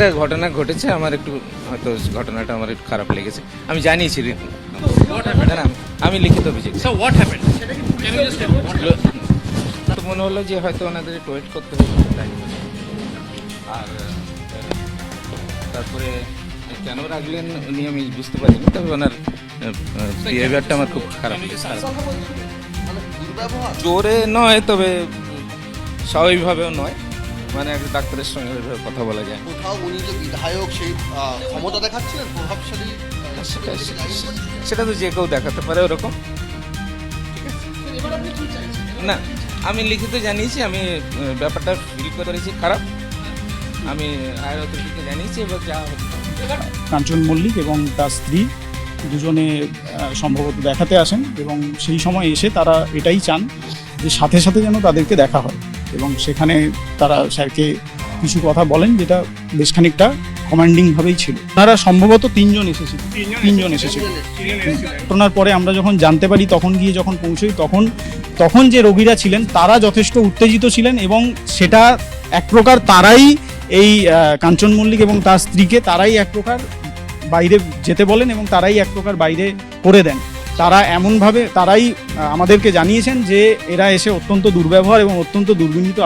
একটা ঘটনা ঘটেছে আমার একটু হয়তো ঘটনাটা আমার একটু খারাপ লেগেছে। আমি জানিয়েছি না আমি লিখিত অভিযোগ? তো মনে হলো যে হয়তো ওনাদের একটু ওয়েট করতে হবে তাই আর তারপরে কেন রাখলেন উনি আমি বুঝতে পারিনি তবে ওনার বিহেভিয়ারটা আমার খুব খারাপ লেগেছে। জোরে নয় তবে স্বাভাবিকভাবেও নয়। মানে একটা ডাক্তারের সঙ্গে কথা বলা যায়। কোথাও উনি যে বিধায়ক সেই ক্ষমতা দেখাচ্ছিলেন প্রভাবশালী সেটা। সেটা তো যে কেউ দেখাতে পারে ওরকম। না আমি লিখিত জানিয়েছি আমি ব্যাপারটা ফিল করেছি খারাপ। আমি হায়ার অথরিটিকে জানিয়েছি এবার যা কাঞ্চন মল্লিক এবং তার স্ত্রী দুজনে সম্ভবত দেখাতে আসেন এবং সেই সময় এসে তারা এটাই চান যে সাথে সাথে যেন তাদেরকে দেখা হয়। এবং সেখানে তারা স্যারকে কিছু কথা বলেন যেটা বেশ খানিকটা কমান্ডিংভাবেই ছিল। তারা সম্ভবত তিনজন এসেছিল। তিনজন এসেছিল। ঘটনার পরে আমরা যখন জানতে পারি তখন গিয়ে যখন পৌঁছই তখন তখন যে রোগীরা ছিলেন তারা যথেষ্ট উত্তেজিত ছিলেন এবং সেটা এক প্রকার তারাই এই কাঞ্চন মল্লিক এবং তার স্ত্রীকে তারাই এক প্রকার বাইরে যেতে বলেন এবং তারাই এক প্রকার বাইরে করে দেন। তারা এমনভাবে তারাই আমাদেরকে জানিয়েছেন যে এরা এসে অত্যন্ত দুর্ব্যবহার এবং অত্যন্ত আচরণ